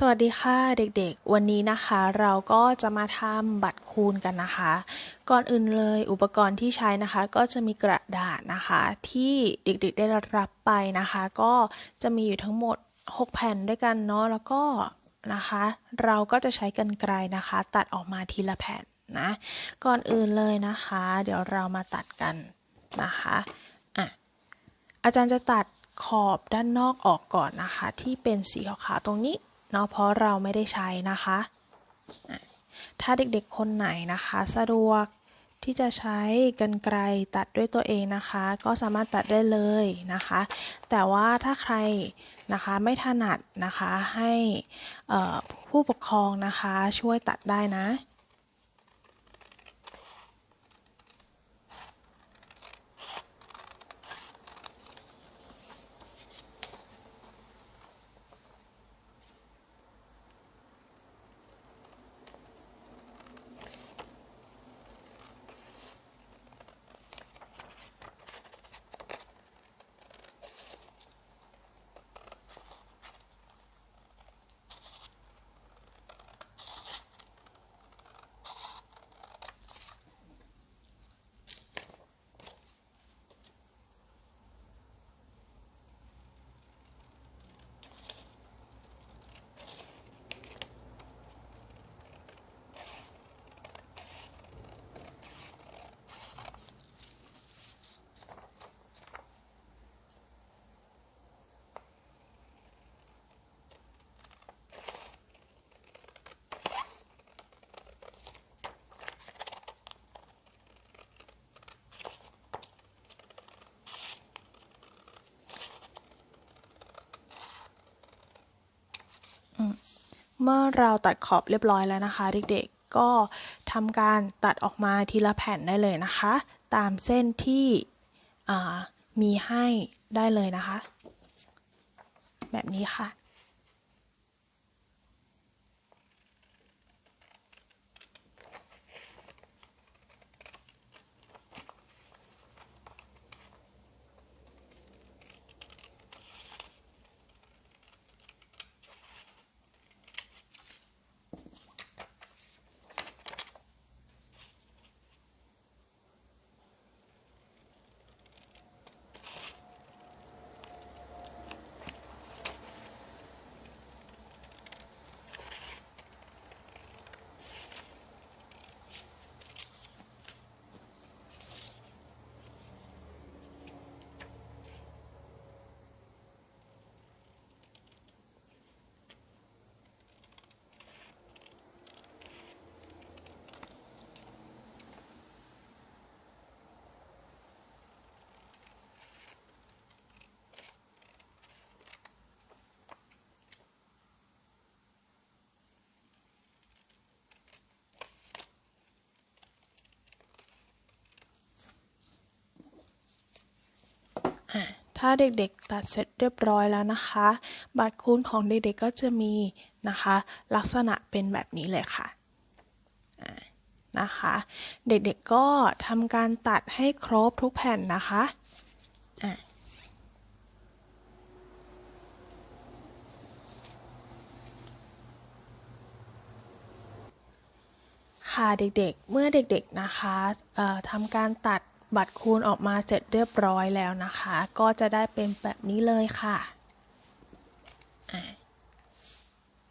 สวัสดีค่ะเด็กๆ วันนี้นะคะเราก็จะมาทำบัตรคูณกันนะคะ ก่อนอื่นเลยอุปกรณ์ที่ใช้นะคะ ก็จะมีกระดาษนะคะ ที่เด็กๆได้รับไปนะคะ ก็จะมีอยู่ทั้งหมด 6 แผ่นด้วยกันเนาะแล้วก็นะคะ เราก็จะใช้กันไกลนะคะ ตัดออกมาทีละแผ่นนะก่อนอื่นเลยนะคะ เดี๋ยวเรามาตัดกันนะคะอะอาจารย์จะตัดขอบด้านนอกออกก่อนนะคะ ที่เป็นสีขาวๆตรงนี้ เนาะเพราะเราไม่ได้ใช้นะคะ ถ้าเด็กๆคนไหนนะคะ สะดวกที่จะใช้กันไกลตัดด้วยตัวเองนะคะ ก็สามารถตัดได้เลยนะคะ แต่ว่าถ้าใครนะคะไม่ถนัดนะคะให้ผู้ปกครองนะคะช่วยตัดได้นะ เมื่อเราตัดขอบเรียบร้อยแล้วนะคะ เด็กๆ ก็ทำการตัดออกมาทีละแผ่นได้เลยนะคะ ตามเส้นที่มีให้ได้เลยนะคะ แบบนี้ค่ะ ถ้าเด็กๆตัดเสร็จเรียบร้อยแล้วนะคะ บัตรคูณของเด็กๆก็จะมีนะคะ ลักษณะเป็นแบบนี้เลยค่ะนะคะ เด็กๆก็ทำการตัดให้ครบทุกแผ่นนะคะค่ะเด็กๆ เมื่อเด็กๆนะคะทำการตัด บัตรคูณออกมาเสร็จเรียบร้อยแล้วนะคะ ก็จะได้เป็นแบบนี้เลยค่ะ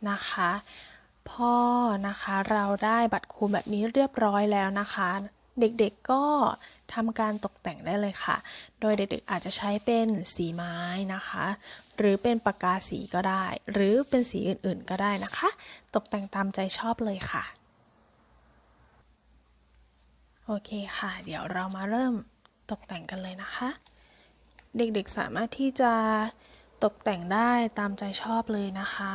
นะคะ พอนะคะเราได้บัตรคูณแบบนี้เรียบร้อยแล้วนะคะ เด็กๆก็ทำการตกแต่งได้เลยค่ะ โดยเด็กๆอาจจะใช้เป็นสีไม้นะคะ หรือเป็นปากกาสีก็ได้ หรือเป็นสีอื่นๆก็ได้นะคะ ตกแต่งตามใจชอบเลยค่ะ โอเคค่ะ เดี๋ยวเรามาเริ่มตกแต่งกันเลยนะคะ เด็กๆสามารถที่จะตกแต่งได้ตามใจชอบเลยนะคะ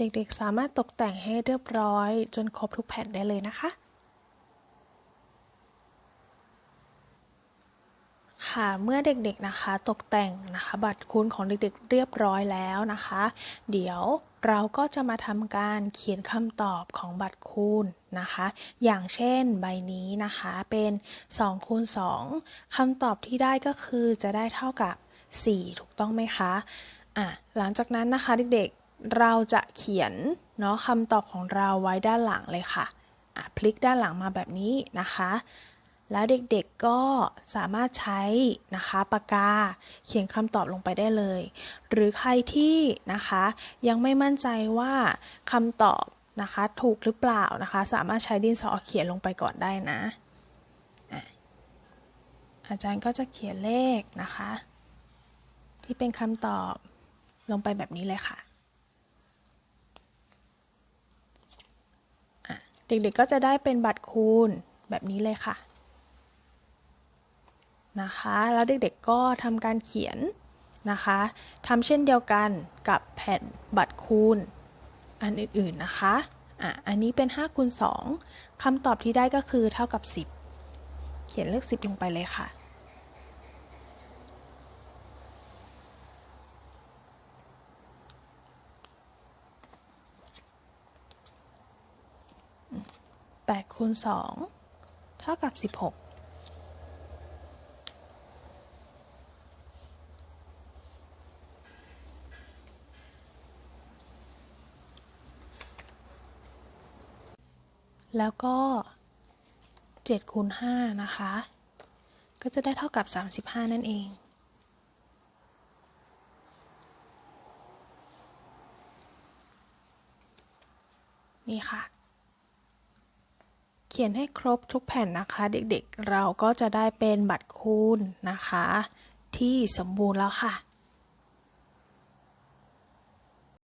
เด็กๆสามารถตกแต่งให้เรียบร้อย จนครบทุกแผ่นได้เลยนะคะ ค่ะเมื่อเด็กๆนะคะตกแต่งนะคะ บัตรคูณของเด็กๆเรียบร้อยแล้วนะคะ เดี๋ยวเราก็จะมาทำการเขียนคำตอบของบัตรคูณนะคะ อย่างเช่นใบนี้นะคะเป็น2คูณ2คำตอบที่ได้ก็คือจะได้เท่ากับ 4 ถูกต้องไหมคะอะหลังจากนั้นนะคะเด็กๆ เราจะเขียนเนาะคำตอบของเราไว้ด้านหลังเลยค่ะะพลิกด้านหลังมาแบบนี้นะคะ แล้วเด็กๆก็สามารถใช้นะคะปากกาเขียนคำตอบลงไปได้เลย หรือใครที่นะคะยังไม่มั่นใจว่าคำตอบนะคะถูกหรือเปล่านะคะ สามารถใช้ดินสอเขียนลงไปก่อนได้นะอาจารย์ก็จะเขียนเลขนะคะ ที่เป็นคำตอบลงไปแบบนี้เลยค่ะอะ เด็กๆก็จะได้เป็นบัตรคูณแบบนี้เลยค่ะนะคะ แล้วเด็กๆก็ทำการเขียนนะคะทำเช่นเดียวกันกับแผ่นบัตรคูณอันอื่นๆนะคะอะอันนี้เป็น5คูณ2คำตอบที่ได้ก็คือเท่ากับ 10 เขียนเลข 10 ลงไปเลยค่ะ 8คูณ2เท่ากับ 16แล้วก็7คูณ5นะคะ ก็จะได้เท่ากับ 35 นั่นเอง นี่ค่ะ ขียนให้ครบทุกแผ่นนะคะ เด็กๆ เราก็จะได้เป็นบัตรคูณนะคะ ที่สมบูรณ์แล้วค่ะ